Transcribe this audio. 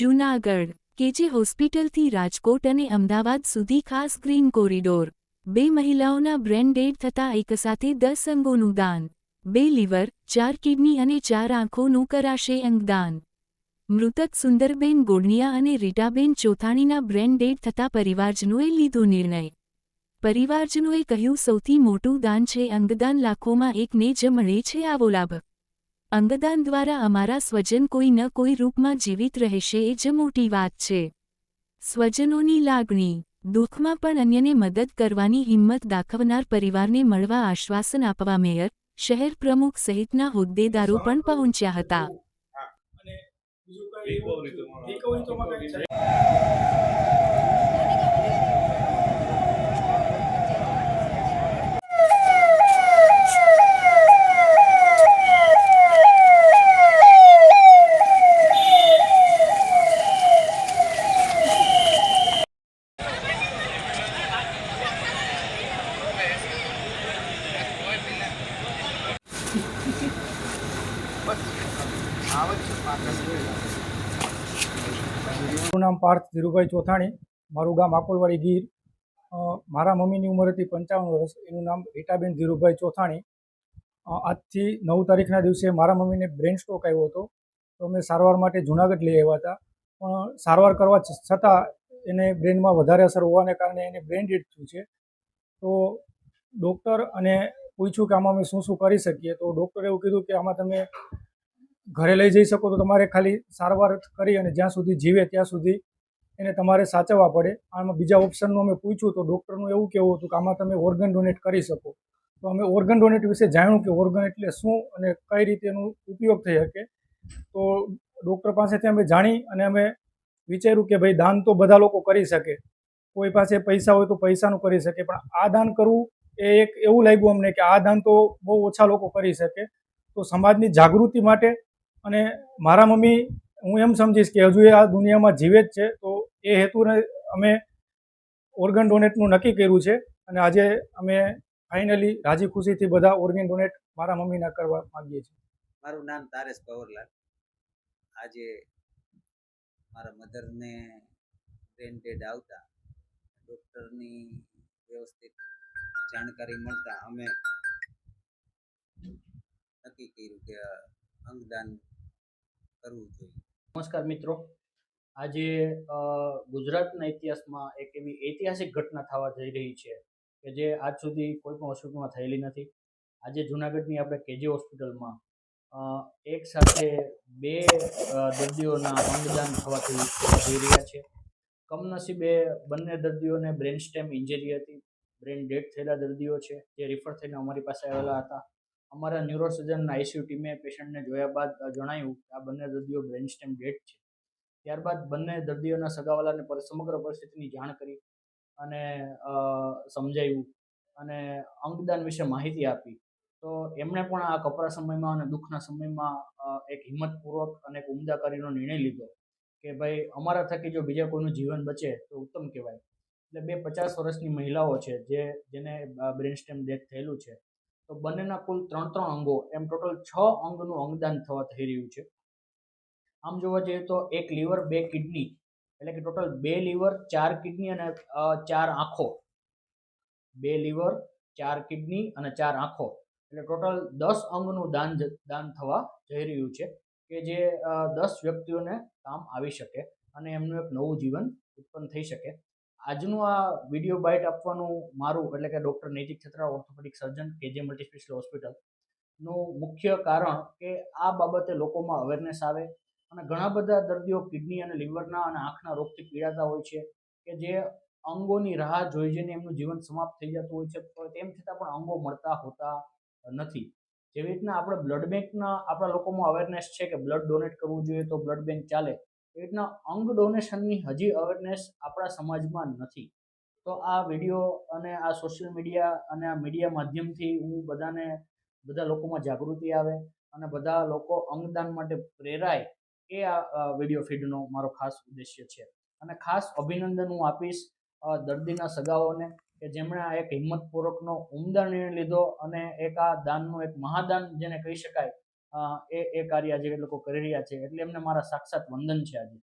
Junagadh, KG હોસ્પિટલથી Rajkot અને અમદાવાદ સુધી ખાસ ગ્રીન કોરિડોર. બે મહિલાઓના બ્રેન ડેડ થતાં એકસાથે દસ અંગોનું દાન. બે લીવર, ચાર કિડની અને ચાર આંખોનું કરાશે અંગદાન. મૃતક સુંદરબેન ગોડનિયા અને રીટાબેન ચોથાણીના બ્રેન ડેડ થતાં પરિવારજનોએ લીધો નિર્ણય. પરિવારજનોએ કહ્યું, સૌથી મોટું દાન છે અંગદાન. લાખોમાં એકને જ મળે છે આવો લાભ. અંગદાન દ્વારા અમારા સ્વજન કોઈ ન કોઈ રૂપમાં જીવિત રહેશે એ જ મોટી વાત છે. સ્વજનોની લાગણી દુઃખમાં પણ અન્યને મદદ કરવાની હિંમત દાખવનાર પરિવારને મળવા આશ્વાસન આપવા મેયર શહેર પ્રમુખ સહિતના હોદ્દેદારો પણ પહોંચ્યા હતા અને બીજું કઈ એવું રિકવરી તો કઈ છે મારું નામ પાર્થ ધીરુભાઈ ચોથાણી. મારું ગામ આકોલવાડી ગીર. મારા મમ્મીની ઉંમર હતી પંચાવન વર્ષ. એનું નામ રીટાબેન ધીરુભાઈ ચોથાણી. આજથી નવ તારીખના દિવસે મારા મમ્મીને બ્રેન સ્ટ્રોક આવ્યો હતો. તો અમે સારવાર માટે જુનાગઢ લઈ આવ્યા હતા. પણ સારવાર કરવા છતાં એને બ્રેનમાં વધારે અસર હોવાને કારણે એને બ્રેન ડેડ થયું છે. તો ડૉક્ટર અને પૂછ્યું કે આમાં અમે શું શું કરી શકીએ? તો ડૉક્ટરે એવું કીધું કે આમાં તમે ઘરે લઈ જઈ શકો તો તમારે ખાલી સારવાર કરી અને જ્યાં સુધી જીવે ત્યાં સુધી એને તમારે સાચવવા પડે. આમાં બીજા ઓપ્શનનું અમે પૂછ્યું તો ડૉક્ટરનું એવું કહેવું હતું કે આમાં તમે ઓર્ગન ડોનેટ કરી શકો. તો અમે ઓર્ગન ડોનેટ વિશે જાણ્યું કે ઓર્ગન એટલે શું અને કઈ રીતે એનો ઉપયોગ થઈ શકે. તો ડૉક્ટર પાસેથી અમે જાણી અને અમે વિચાર્યું કે ભાઈ દાન તો બધા લોકો કરી શકે. કોઈ પાસે પૈસા હોય તો પૈસાનું કરી શકે. પણ આ દાન કરવું એ એક એવું લાગ્યું અમને કે આ દાન તો બહુ ઓછા લોકો કરી શકે. તો સમાજની જાગૃતિ માટે અને મારા મમ્મી, હું એમ સમજીશ કે હજુ એ આ દુનિયામાં જીવે જ છે, તો એ હેતુને અમે ઓર્ગન ડોનેટનું નક્કી કર્યું છે અને આજે અમે ફાઇનલી રાજી ખુશીથી બધા ઓર્ગન ડોનેટ મારા મમ્મીના કરવા માંગીએ છીએ. મારું નામ તારેશ પવરલાલ. આજે મારા મધરને બ્રેન ડેડ આવતા, ડૉક્ટરની વ્યવસ્થિત જાણકારી મળતા અમે નક્કી કર્યું કે અંગદાન કરવું જોઈએ. નમસ્કાર મિત્રો. આજે ગુજરાતના ઇતિહાસમાં એક એવી ઐતિહાસિક ઘટના થવા જઈ રહી છે કે જે આજ સુધી કોઈ પણ હોસ્પિટલમાં થયેલી નથી. આજે જુનાગઢની આપણે કેજી હોસ્પિટલમાં એક સાથે બે દર્દીઓના અંગદાન થવાથી જઈ રહ્યા છે. કમનસીબે બંને દર્દીઓને બ્રેન સ્ટેમ ઇન્જરી હતી. બ્રેન ડેડ થયેલા દર્દીઓ છે, જે રિફર થઈને અમારી પાસે આવેલા હતા. અમારા ન્યુરોસર્જનના આઈસીયુ ટીમે પેશન્ટને જોયા બાદ જણાવ્યું કે આ બંને દર્દીઓ બ્રેન સ્ટેમ ડેડ છે. ત્યારબાદ બંને દર્દીઓના સગાવાલાને પર સમગ્ર પરિસ્થિતિની જાણ કરી અને સમજાવ્યું અને અંગદાન વિશે માહિતી આપી. તો એમણે પણ આ કપરા સમયમાં અને દુઃખના સમયમાં એક હિંમતપૂર્વક અને એક ઉમદાકારીનો નિર્ણય લીધો કે ભાઈ, અમારા થકી જો બીજા કોઈનું જીવન બચે તો ઉત્તમ કહેવાય. એટલે બે પચાસ વર્ષની મહિલાઓ છે જે, જેને બ્રેન સ્ટેમ ડેથ થયેલું છે. તો બંનેના કુલ ત્રણ ત્રણ અંગો, એમ ટોટલ છ અંગનું અંગદાન થવા થઈ રહ્યું છે. આમ જોવા જઈએ તો એક લીવર, બે કિડની, એટલે કે ટોટલ બે લીવર, ચાર કિડની અને ચાર આંખો. બે લીવર, ચાર કિડની અને ચાર આંખો. એટલે ટોટલ દસ અંગનું દાન દાન થવા જઈ રહ્યું છે કે જે દસ વ્યક્તિઓને કામ આવી શકે અને એમનું એક નવું જીવન ઉત્પન્ન થઈ શકે. આજનું આ વીડિયો બાઇટ આપવાનું મારું, એટલે કે ડૉક્ટર નૈતિક છત્રા ઓર્થોપેડિક સર્જન કેજે મલ્ટી સ્પેશિયલ હોસ્પિટલનું મુખ્ય કારણ કે આ બાબતે લોકોમાં અવેરનેસ આવે અને ઘણા બધા દર્દીઓ કિડની અને લીવરના અને આંખના રોગથી પીડાતા હોય છે કે જે અંગોની રાહ જોઈ જઈને એમનું જીવન સમાપ્ત થઈ જતું હોય છે. પણ તેમ છતાં પણ અંગો મળતા હોતા નથી. જેવી રીતના આપણે બ્લડ બેંકના આપણા લોકોમાં અવેરનેસ છે કે બ્લડ ડોનેટ કરવું જોઈએ તો બ્લડ બેંક ચાલે. એવી રીતના અંગ ડોનેશનની હજી અવેરનેસ આપણા સમાજમાં નથી. તો આ વીડિયો અને આ સોશિયલ મીડિયા અને આ મીડિયા માધ્યમથી હું બધાને, બધા લોકોમાં જાગૃતિ આવે અને બધા લોકો અંગદાન માટે પ્રેરાય એ આ વીડિયો ફીડનો મારો ખાસ ઉદ્દેશ્ય છે. અને ખાસ અભિનંદન હું આપીશ દર્દીના સગાઓને કે જેમણે આ એક હિંમતપૂર્વકનો ઉમદા નિર્ણય લીધો અને એક આ દાનનું એક મહાદાન જેને કહી શકાય એ એ કાર્ય આજે એ લોકો કરી રહ્યા છે. એટલે એમને મારા સાક્ષાત વંદન છે આજે.